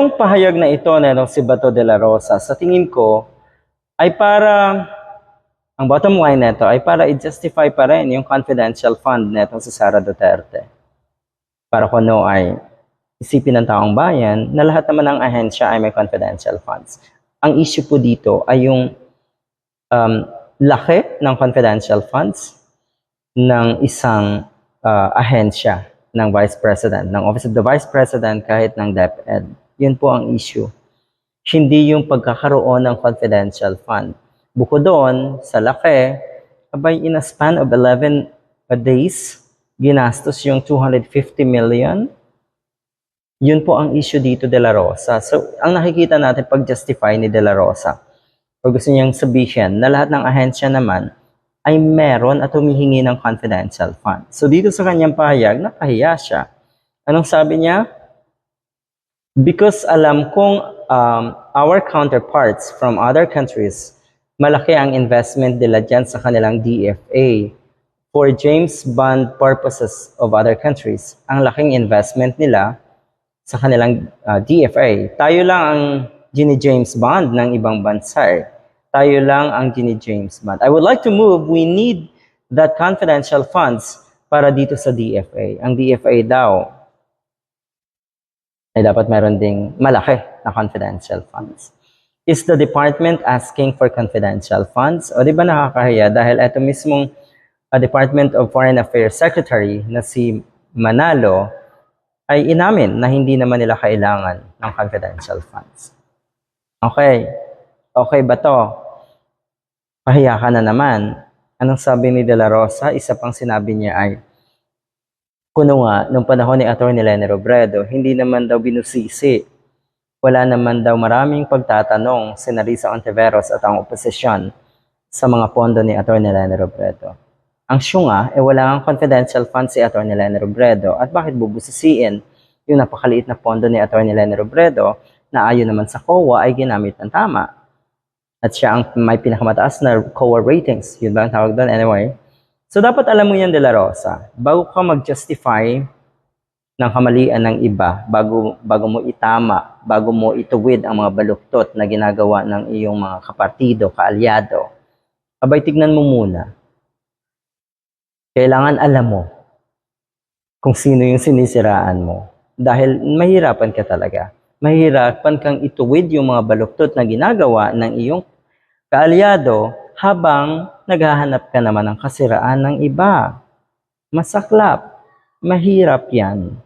Etong pahayag na ito na itong si Bato de la Rosa, sa tingin ko, ay para, ang bottom line nito ay para i-justify pa rin yung confidential fund netong si Sara Duterte. Para kung ano ay isipin ng taong bayan na lahat naman ng ahensya ay may confidential funds. Ang issue po dito ay yung um, laki ng confidential funds ng isang uh, ahensya ng Vice President, ng Office of the Vice President kahit ng DepEd. Yun po ang issue. Hindi yung pagkakaroon ng confidential fund. Bukod doon, sa laki, abay in a span of 11 days, ginastos yung 250 million. Yun po ang issue dito de la Rosa. So, ang nakikita natin pag-justify ni de la Rosa, o gusto niyang sabihin na lahat ng ahensya naman ay meron at humihingi ng confidential fund. So dito sa kanyang pahayag, nakahiya siya. Anong sabi niya? Because alam kong um, our counterparts from other countries, malaki ang investment nila dyan sa kanilang DFA. For James Bond purposes of other countries, ang laking investment nila sa kanilang uh, DFA. Tayo lang ang Ginny James Bond ng ibang bansa eh. Tayo lang ang Ginny James Bond. I would like to move, we need that confidential funds para dito sa DFA. Ang DFA daw ay dapat meron ding malaki na confidential funds. Is the department asking for confidential funds? O di ba nakakahiya dahil ito mismong uh, Department of Foreign Affairs Secretary na si Manalo ay inamin na hindi naman nila kailangan ng confidential funds. Okay. Okay ba to? Pahiya ka na naman. Anong sabi ni De La Rosa? Isa pang sinabi niya ay, kuno nga, nung panahon ni Atty. Lene Robredo, hindi naman daw binusisi. Wala naman daw maraming pagtatanong si Narisa Ontiveros at ang oposisyon sa mga pondo ni Atty. Lene Robredo. Ang syunga, eh wala ang confidential fund si Atty. Lene Robredo at bakit bubusisiin yung napakaliit na pondo ni Atty. Lene Robredo na ayon naman sa COA ay ginamit ng tama. At siya ang may pinakamataas na COA ratings. Yun ba ang tawag doon? Anyway. So, dapat alam mo yan, De La Rosa. Bago ka mag-justify ng kamalian ng iba, bago, bago mo itama, bago mo ituwid ang mga baluktot na ginagawa ng iyong mga kapartido, kaalyado, abay tignan mo muna. Kailangan alam mo kung sino yung sinisiraan mo. Dahil mahirapan ka talaga mahirapan kang ituwid yung mga baluktot na ginagawa ng iyong kaalyado habang naghahanap ka naman ng kasiraan ng iba. Masaklap. Mahirap yan.